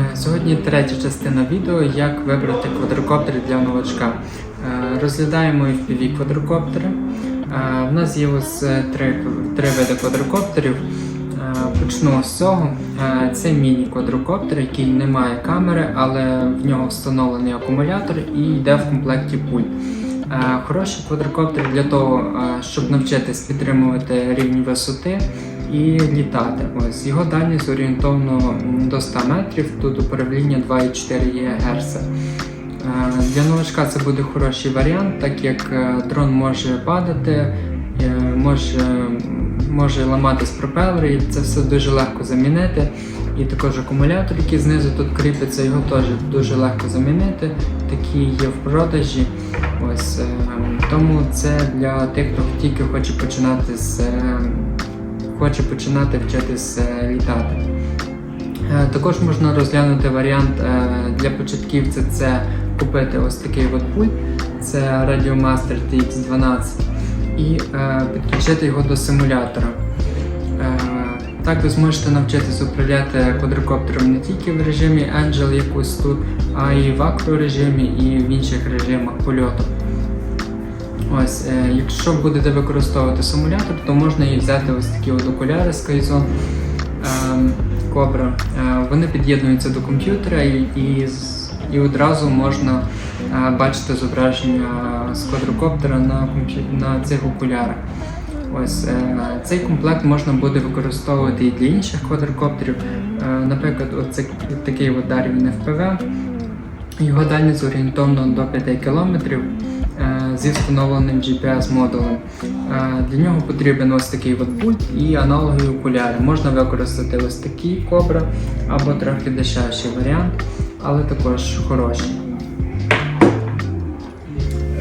Е, Сьогодні третя частина відео, як вибрати квадрокоптер для новачка. Е, Розглядаємо FPV квадрокоптери. Е, В нас є ось три, три види квадрокоптерів. Почну з цього. Це міні-квадрокоптер, який не має камери, але в нього встановлений акумулятор і йде в комплекті пульт. Хороший квадрокоптер для того, щоб навчитись підтримувати рівні висоти і літати. Ось його дальність орієнтовно до 100 метрів, тут управління 2,4 ГГц. Е, Для новачка це буде хороший варіант, так як е, дрон може падати, е, може, може ламатись пропелери, і це все дуже легко замінити. І також акумулятор, який знизу тут кріпиться, його теж дуже легко замінити. Такі є в продажі. Ось тому це для тих, хто тільки хоче починати з хоче починати вчитись е, літати. Е, Також можна розглянути варіант е, для початківця це купити ось такий от пульт, це Radiomaster TX12, і підключити його до симулятора. Так ви зможете навчитись управляти квадрокоптером не тільки в режимі Angel якось тут, а й в акрорежимі і в інших режимах польоту. Ось, е, якщо будете використовувати симулятор, то можна і взяти ось такі от окуляри Skyzone ем, Cobra. Е, вони під'єднуються до комп'ютера і, і, і одразу можна е, бачити зображення з квадрокоптера на, на цих окулярах. Ось е, цей комплект можна буде використовувати і для інших квадрокоптерів. Е, наприклад, оце такий от Darwin FPV. Його дальність орієнтовно до 5 км зі встановленим GPS-модулем. Е, Для нього потрібен ось такий от пульт і аналогові окуляри. Можна використати ось такий Cobra або трохи дешевший варіант, але також хороший.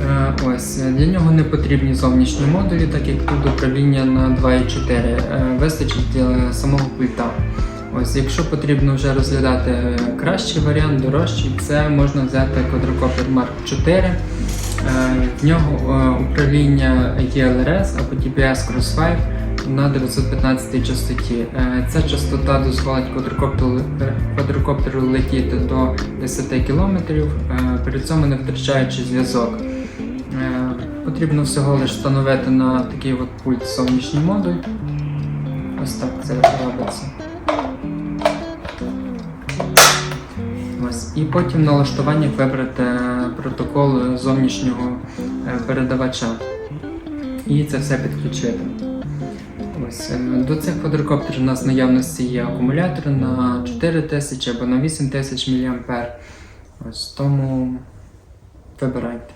Е, Ось для нього не потрібні зовнішні модулі, так як тут управління на 2.4. Е, Вистачить для самого пульта. Ось, якщо потрібно вже розглядати е, кращий варіант, дорожчий, це можна взяти квадрокоптер Mark 4. Е, В нього е, управління ELRS або GPS Crossfire на 915 частоті. Е, Ця частота дозволить квадрокоптеру, квадрокоптеру летіти до 10 км, при цьому не втрачаючи зв'язок. Потрібно всього лише встановити на такий от пульт зовнішній модуль. Ось так це робиться. Ось. І потім в налаштуваннях вибрати протокол зовнішнього е, передавача. І це все підключити. Ось. е, До цих квадрокоптерів у нас в наявності є акумулятор на 4000 або на 8000 мА. Ось тому вибирайте.